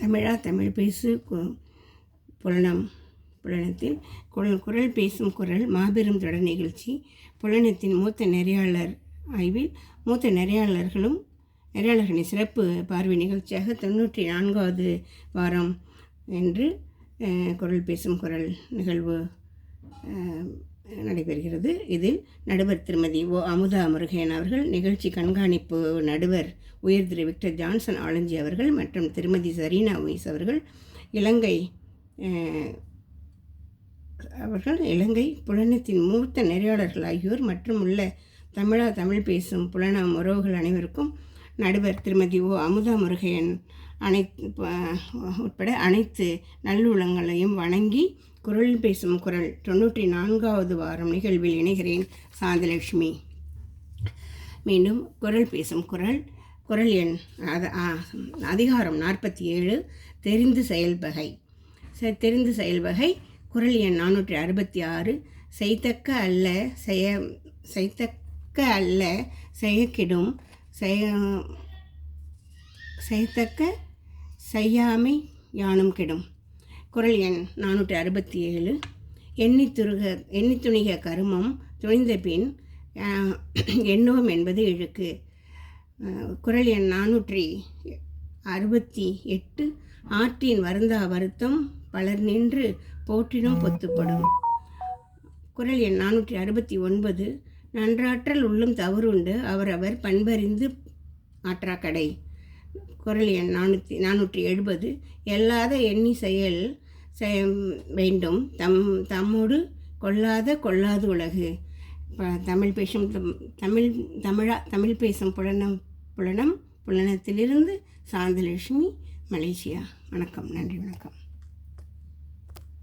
தமிழா தமிழ் பேசு கு- புலனம் புலனத்தில் குரல் குரல் பேசும் குரல் மாபெரும் தொடர் நிகழ்ச்சி. புலனத்தின் மூத்த நெறியாளர் ஆய்வில் மூத்த நெறியாளர்களும் நெறியாளர்களின் சிறப்பு பார்வை நிகழ்ச்சியாக தொண்ணூற்றி நான்காவது வாரம் என்று குரல் பேசும் குரல் நிகழ்வு நடைபெறுகிறது. இதில் நடுவர் திருமதி ஓ. அமுதா முருகேன் அவர்கள் நிகழ்ச்சி கண்காணிப்பு நடுவர் உயர் திரு. விக்டர் ஜான்சன் ஆலஞ்சி அவர்கள் மற்றும் திருமதி சரீனா உயிஸ் அவர்கள் இலங்கை அவர்கள் இலங்கை புலனத்தின் மூத்த நெறியாளர்கள் ஆகியோர் மற்றும் உள்ள தமிழா தமிழ் பேசும் புலன உறவுகள் அனைவருக்கும் நடுவர் திருமதி ஓ. அமுதா முருகையன் அனைத்து உட்பட அனைத்து நல்லுளங்களையும் வணங்கி குரல் பேசும் குரல் தொண்ணூற்றி நான்காவது வாரம் நிகழ்வில் இணைகிறேன் சாந்தலட்சுமி. மீண்டும் குரல் பேசும் குரல் குரல் எண் அத- அதிகாரம் நாற்பத்தி ஏழு தெரிந்து செயல்வகை தெரிந்து செயல்வகை குரல் எண் நானூற்றி அறுபத்தி ஆறு செய்தக்க அல்ல செய செய்தக்க அல்ல செயக்கிடும் செய செய்தக்க செய்யாமை யானும் கெடும். குரல் எண் நானூற்றி அறுபத்தி ஏழு எண்ணி துருக எண்ணி துணிக கருமம் துணிந்த பின் எண்ணுவம் என்பது இழுக்கு. குரல் எண் நானூற்றி அறுபத்தி எட்டு ஆற்றின் வருந்தா வருத்தம் பலர் நின்று போற்றினும் பொத்துப்படும். குரல் எண் நானூற்றி அறுபத்தி ஒன்பது நன்றாற்றல் உள்ளும் தவறுண்டு அவரவர் பண்பறிந்து ஆற்றாக்கடை. குரல் எண் நானூற்றி நானூற்றி எழுபது. எல்லாத எண்ணி செயல் செய வேண்டும். தம் தம்மோடு கொள்ளாத கொள்ளாது உலகு. தமிழ் பேசும் தம்- தமிழ் தமிழா தமிழ் பேசும் புலனம் புலனம் புலனத்திலிருந்து சாந்தலட்சுமி மலேசியா. வணக்கம். நன்றி. வணக்கம்.